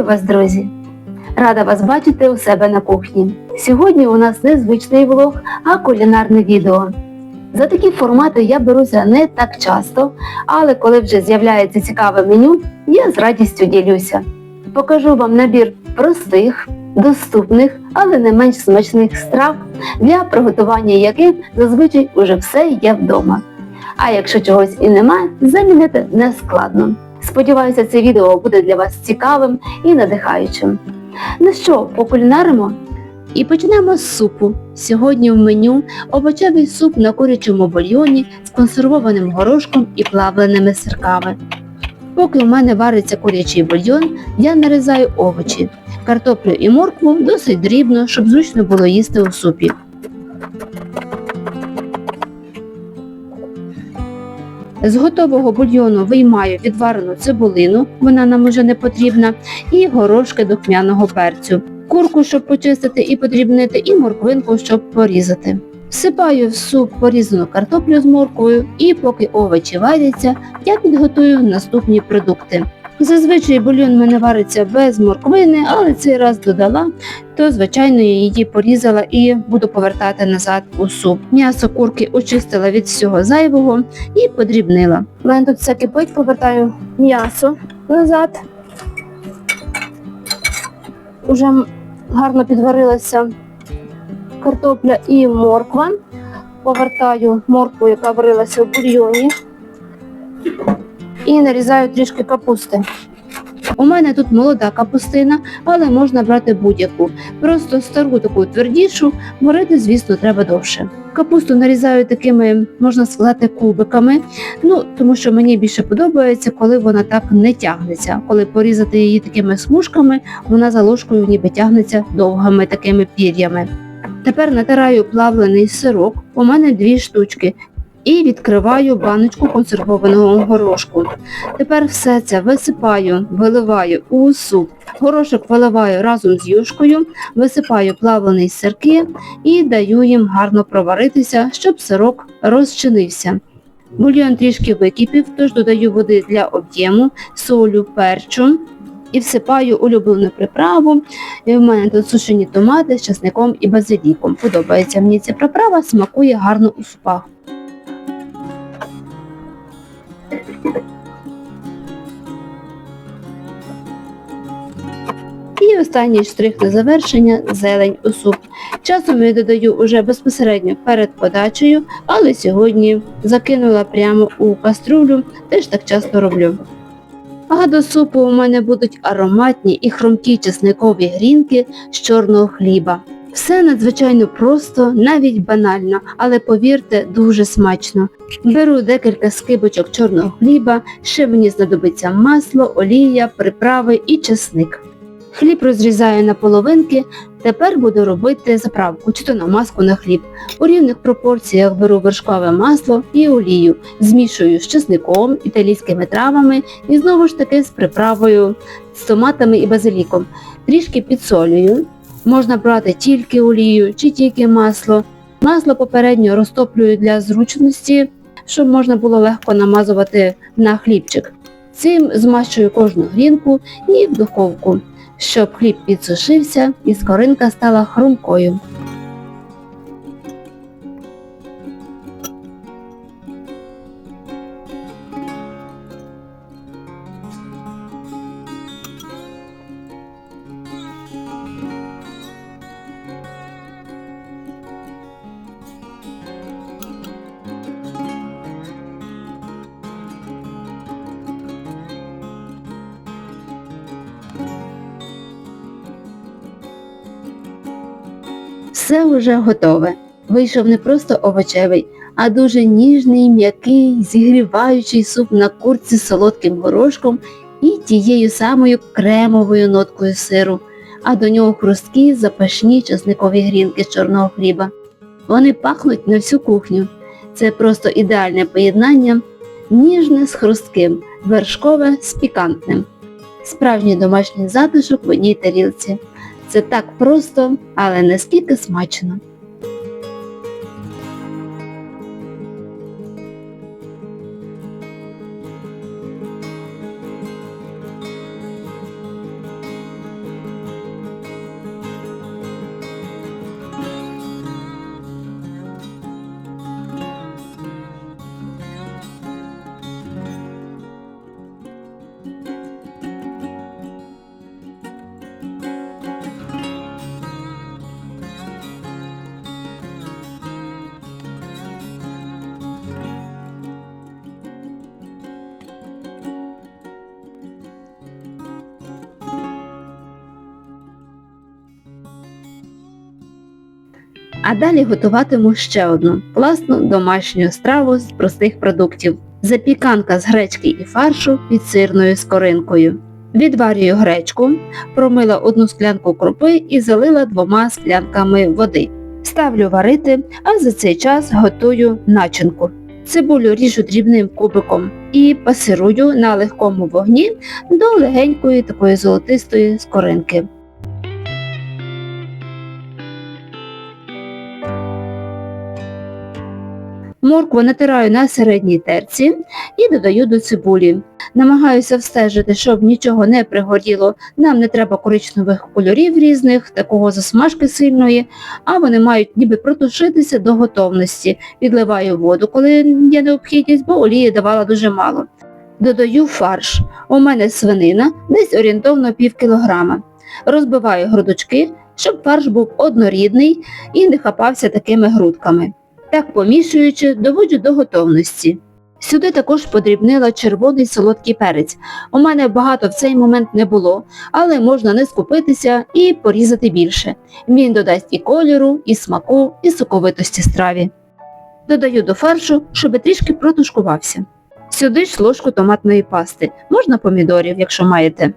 Вітаю вас, друзі! Рада вас бачити у себе на кухні. Сьогодні у нас не звичний влог, а кулінарне відео. За такі формати я беруся не так часто, але коли вже з'являється цікаве меню, я з радістю ділюся. Покажу вам набір простих, доступних, але не менш смачних страв, для приготування яких зазвичай уже все є вдома. А якщо чогось і немає, замінити не складно. Сподіваюся, це відео буде для вас цікавим і надихаючим. Ну що, покулінаримо? І почнемо з супу. Сьогодні в меню овочевий суп на курячому бульйоні з консервованим горошком і плавленими сирками. Поки у мене вариться курячий бульйон, я нарізаю овочі, картоплю і моркву досить дрібно, щоб зручно було їсти у супі. З готового бульйону виймаю відварену цибулину, вона нам уже не потрібна, і горошки духмяного перцю, курку, щоб почистити і подрібнити, і морквинку, щоб порізати. Всипаю в суп порізану картоплю з морквою і поки овочі варяться, я підготую наступні продукти. Зазвичай бульйон в мене вариться без морквини, але цей раз додала, то звичайно я її порізала і буду повертати назад у суп. М'ясо курки очистила від всього зайвого і подрібнила. У мене тут все кипить, повертаю м'ясо назад. Уже гарно підварилася картопля і морква. Повертаю моркву, яка варилася в бульйоні. І нарізаю трішки капусти. У мене тут молода капустина, але можна брати будь-яку. Просто стару таку твердішу, варити, звісно, треба довше. Капусту нарізаю такими, можна сказати, кубиками, ну тому що мені більше подобається, коли вона так не тягнеться. Коли порізати її такими смужками, вона за ложкою ніби тягнеться довгими такими пір'ями. Тепер натираю плавлений сирок, у мене дві штучки, і відкриваю баночку консервованого горошку. Тепер все це висипаю, виливаю у суп. Горошок виливаю разом з юшкою, висипаю плавлений сирки і даю їм гарно проваритися, щоб сирок розчинився. Бульйон трішки википів, тож додаю води для об'єму, солю, перчу і всипаю улюблену приправу. І в мене тут сушені томати з часником і базиліком. Подобається мені ця приправа, смакує гарно у супах. І останній штрих на завершення зелень у суп. Часом я додаю уже безпосередньо перед подачею, але сьогодні закинула прямо у каструлю, теж так часто роблю. А до супу у мене будуть ароматні і хрумкі чесникові грінки з чорного хліба. Все надзвичайно просто, навіть банально, але повірте, дуже смачно. Беру декілька скибочок чорного хліба, ще мені знадобиться масло, олія, приправи і чесник. Хліб розрізаю на половинки, тепер буду робити заправку, чи то намазку на хліб. У рівних пропорціях беру вершкове масло і олію, змішую з чесником, італійськими травами і знову ж таки з приправою з томатами і базиліком. Трішки підсолюю. Можна брати тільки олію чи тільки масло. Масло попередньо розтоплюю для зручності, щоб можна було легко намазувати на хлібчик. Цим змащую кожну грінку і в духовку, щоб хліб підсушився і скоринка стала хрумкою. Все вже готове. Вийшов не просто овочевий, а дуже ніжний, м'який, зігріваючий суп на курці з солодким горошком і тією самою кремовою ноткою сиру, а до нього хрусткі запашні чесникові грінки з чорного хліба. Вони пахнуть на всю кухню. Це просто ідеальне поєднання, ніжне з хрустким, вершкове з пікантним. Справжній домашній затишок в одній тарілці. Це так просто, але наскільки смачно. А далі готуватиму ще одну класну домашню страву з простих продуктів. Запіканка з гречки і фаршу під сирною скоринкою. Відварюю гречку, промила одну склянку крупи і залила двома склянками води. Ставлю варити, а за цей час готую начинку. Цибулю ріжу дрібним кубиком і пасирую на легкому вогні до легенької такої золотистої скоринки. Моркву натираю на середній терці і додаю до цибулі. Намагаюся встежити, щоб нічого не пригоріло. Нам не треба коричневих кольорів різних, такого засмажки сильної, а вони мають ніби протушитися до готовності. Підливаю воду, коли є необхідність, бо олії давала дуже мало. Додаю фарш. У мене свинина, десь орієнтовно пів кілограма. Розбиваю грудочки, щоб фарш був однорідний і не хапався такими грудками. Так помішуючи, доводжу до готовності. Сюди також подрібнила червоний солодкий перець. У мене багато в цей момент не було, але можна не скупитися і порізати більше. Він додасть і кольору, і смаку, і соковитості страві. Додаю до фаршу, щоб трішки протушкувався. Сюди ж ложку томатної пасти, можна помідорів, якщо маєте.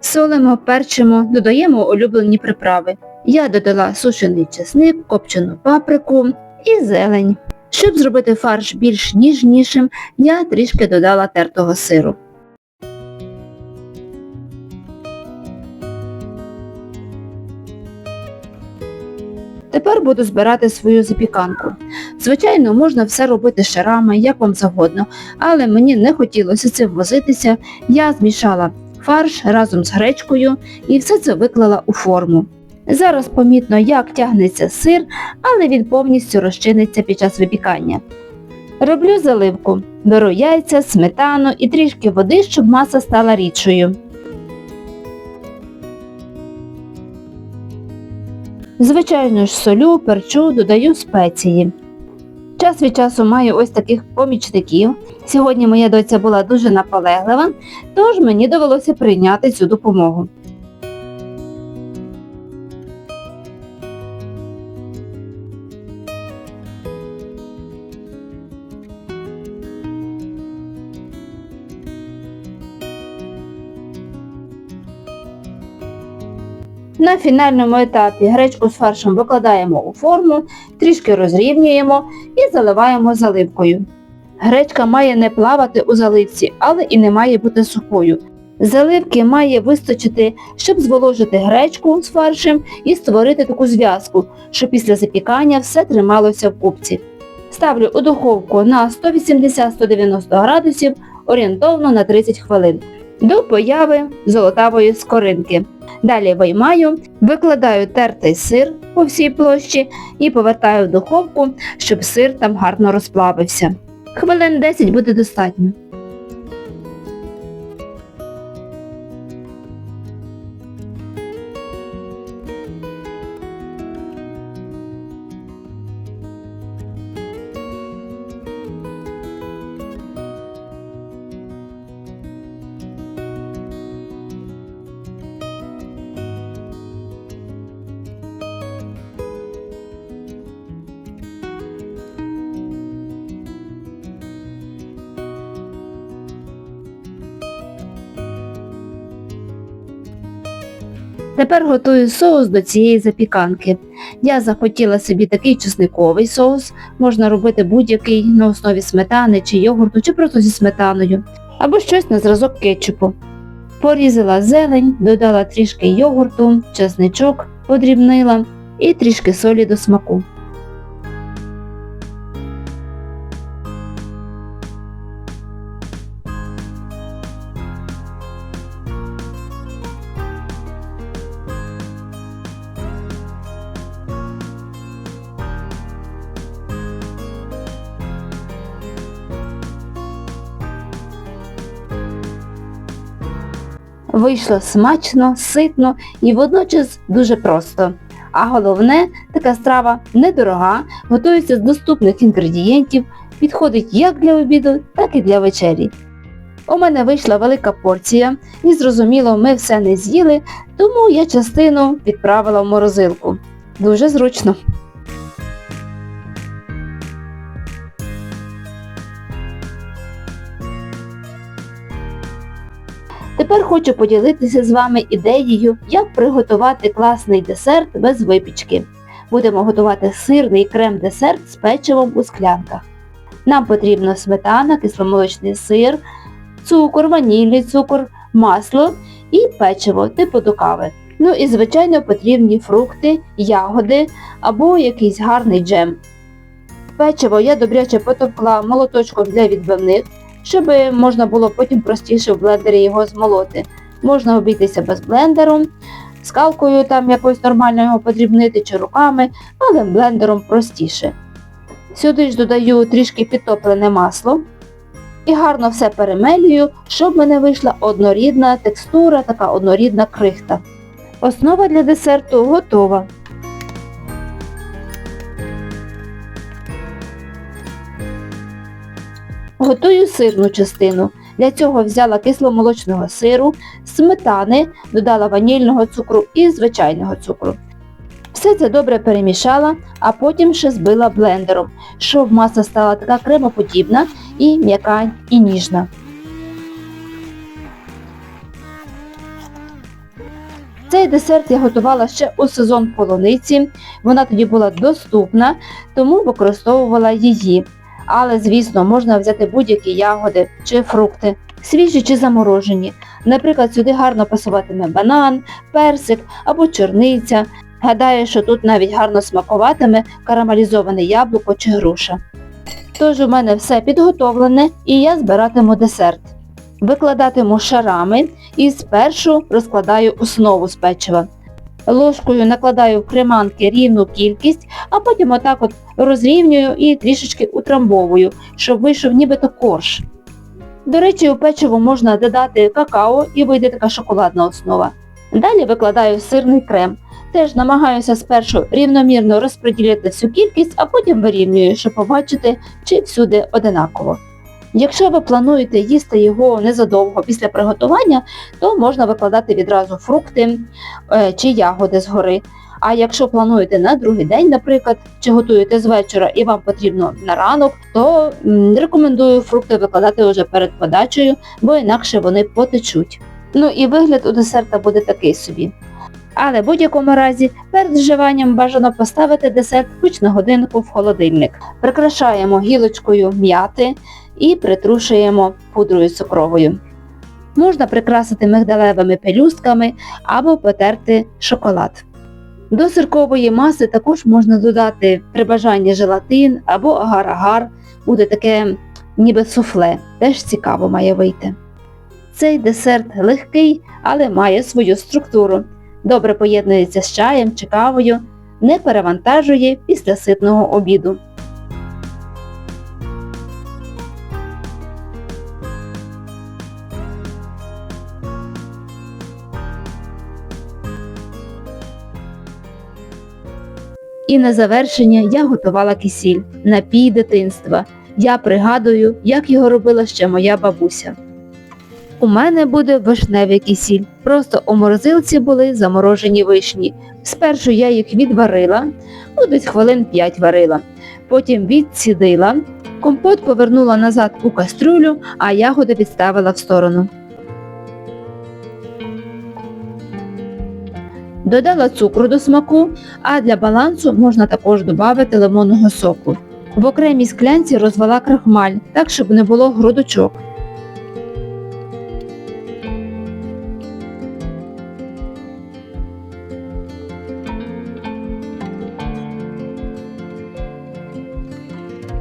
Солимо, перчимо, додаємо улюблені приправи. Я додала сушений чесник, копчену паприку і зелень. Щоб зробити фарш більш ніжнішим, я трішки додала тертого сиру. Тепер буду збирати свою запіканку. Звичайно, можна все робити шарами, як вам завгодно, але мені не хотілося цим возитися. Я змішала фарш разом з гречкою і все це виклала у форму. Зараз помітно, як тягнеться сир, але він повністю розчиниться під час випікання. Роблю заливку. Беру яйця, сметану і трішки води, щоб маса стала рідшою. Звичайно ж солю, перчу, додаю спеції. Час від часу маю ось таких помічників. Сьогодні моя доця була дуже наполеглива, тож мені довелося прийняти цю допомогу. На фінальному етапі гречку з фаршем викладаємо у форму, трішки розрівнюємо і заливаємо заливкою. Гречка має не плавати у заливці, але і не має бути сухою. Заливки має вистачити, щоб зволожити гречку з фаршем і створити таку зв'язку, щоб після запікання все трималося в купці. Ставлю у духовку на 180-190 градусів орієнтовно на 30 хвилин до появи золотавої скоринки. Далі виймаю, викладаю тертий сир по всій площі і повертаю в духовку, щоб сир там гарно розплавився. Хвилин 10 буде достатньо. Тепер готую соус до цієї запіканки. Я захотіла собі такий чесниковий соус, можна робити будь-який на основі сметани чи йогурту, чи просто зі сметаною, або щось на зразок кетчупу. Порізала зелень, додала трішки йогурту, чесничок подрібнила і трішки солі до смаку. Вийшло смачно, ситно і водночас дуже просто. А головне, така страва недорога, готується з доступних інгредієнтів, підходить як для обіду, так і для вечері. У мене вийшла велика порція і зрозуміло, ми все не з'їли, тому я частину відправила в морозилку. Дуже зручно. Тепер хочу поділитися з вами ідеєю, як приготувати класний десерт без випічки. Будемо готувати сирний крем-десерт з печивом у склянках. Нам потрібно сметана, кисломолочний сир, цукор, ванільний цукор, масло і печиво типу до кави. Ну і, звичайно, потрібні фрукти, ягоди або якийсь гарний джем. Печиво я добряче потовкла молоточком для відбивних, щоб можна було потім простіше в блендері його змолоти. Можна обійтися без блендеру, скалкою там якось нормально його подрібнити чи руками, але блендером простіше. Сюди ж додаю трішки підтоплене масло і гарно все перемелюю, щоб в мене вийшла однорідна текстура, така однорідна крихта. Основа для десерту готова. Готую сирну частину. Для цього взяла кисломолочного сиру, сметани, додала ванільного цукру і звичайного цукру. Все це добре перемішала, а потім ще збила блендером, щоб маса стала така кремоподібна і м'яка і ніжна. Цей десерт я готувала ще у сезон полуниці. Вона тоді була доступна, тому використовувала її. Але, звісно, можна взяти будь-які ягоди чи фрукти, свіжі чи заморожені. Наприклад, сюди гарно пасуватиме банан, персик або чорниця. Гадаю, що тут навіть гарно смакуватиме карамелізоване яблуко чи груша. Тож у мене все підготовлене і я збиратиму десерт. Викладатиму шарами і спершу розкладаю основу з печива. Ложкою накладаю в креманки рівну кількість, а потім отак от розрівнюю і трішечки утрамбовую, щоб вийшов нібито корж. До речі, у печиво можна додати какао і вийде така шоколадна основа. Далі викладаю сирний крем. Теж намагаюся спершу рівномірно розподілити всю кількість, а потім вирівнюю, щоб побачити, чи всюди одинаково. Якщо ви плануєте їсти його незадовго після приготування, то можна викладати відразу фрукти е, чи ягоди згори. А якщо плануєте на другий день, наприклад, чи готуєте з вечора і вам потрібно на ранок, то рекомендую фрукти викладати вже перед подачею, бо інакше вони потечуть. Ну і вигляд у десерта буде такий собі. Але в будь-якому разі перед вживанням бажано поставити десерт хоч на годинку в холодильник. Прикрашаємо гілочкою м'яти і притрушуємо пудрою цукровою. Можна прикрасити мигдалевими пелюстками або потерти шоколад. До сиркової маси також можна додати при бажанні желатин або агар-агар, буде таке ніби суфле, теж цікаво має вийти. Цей десерт легкий, але має свою структуру. Добре поєднується з чаєм чи кавою, не перевантажує після ситного обіду. І на завершення я готувала кисіль, напій дитинства. Я пригадую, як його робила ще моя бабуся. У мене буде вишневий кисіль. Просто у морозилці були заморожені вишні. Спершу я їх відварила, ну десь хвилин 5 варила. Потім відцідила, компот повернула назад у кастрюлю, а ягоди відставила в сторону. Додала цукру до смаку, а для балансу можна також додати лимонного соку. В окремій склянці розвела крахмаль, так щоб не було грудочок.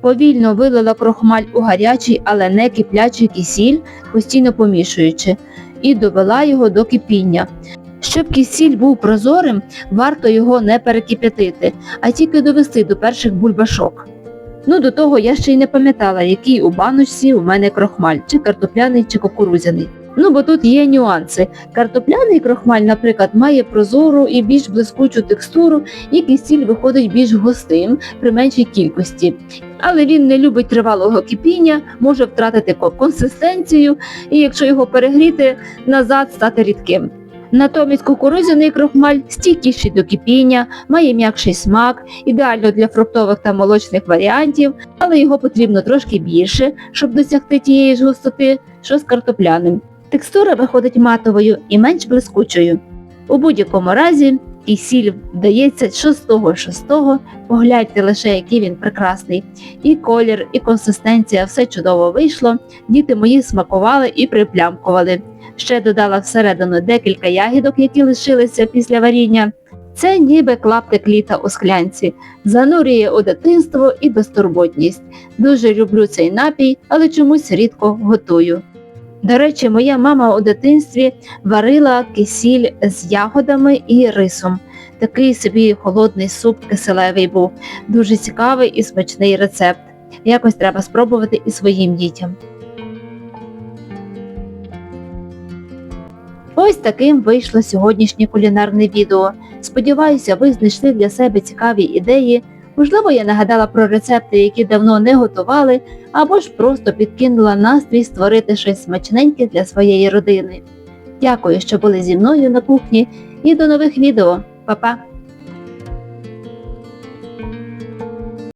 Повільно вилила крохмаль у гарячий, але не киплячий кисіль, постійно помішуючи, і довела його до кипіння. Щоб кисіль був прозорим, варто його не перекип'ятити, а тільки довести до перших бульбашок. Ну, до того я ще й не пам'ятала, який у баночці у мене крохмаль, чи картопляний, чи кукурудзяний. Ну, бо тут є нюанси. Картопляний крохмаль, наприклад, має прозору і більш блискучу текстуру, і кисіль виходить більш густим при меншій кількості. Але він не любить тривалого кипіння, може втратити консистенцію, і якщо його перегріти, назад стати рідким. Натомість кукурудзяний крохмаль стійкіший до кипіння, має м'якший смак, ідеально для фруктових та молочних варіантів, але його потрібно трошки більше, щоб досягти тієї ж густоти, що з картопляним. Текстура виходить матовою і менш блискучою. У будь-якому разі кисіль вдається шостого шостого. Погляньте лише, який він прекрасний. І колір, і консистенція, все чудово вийшло. Діти мої смакували і приплямкували. Ще додала всередину декілька ягідок, які лишилися після варіння. Це ніби клаптик літа у склянці, занурює у дитинство і безтурботність. Дуже люблю цей напій, але чомусь рідко готую. До речі, моя мама у дитинстві варила кисіль з ягодами і рисом. Такий собі холодний суп киселевий був. Дуже цікавий і смачний рецепт. Якось треба спробувати і своїм дітям. Ось таким вийшло сьогоднішнє кулінарне відео. Сподіваюся, ви знайшли для себе цікаві ідеї. Можливо, я нагадала про рецепти, які давно не готували, або ж просто підкинула настрій створити щось смачненьке для своєї родини. Дякую, що були зі мною на кухні, і до нових відео. Па-па!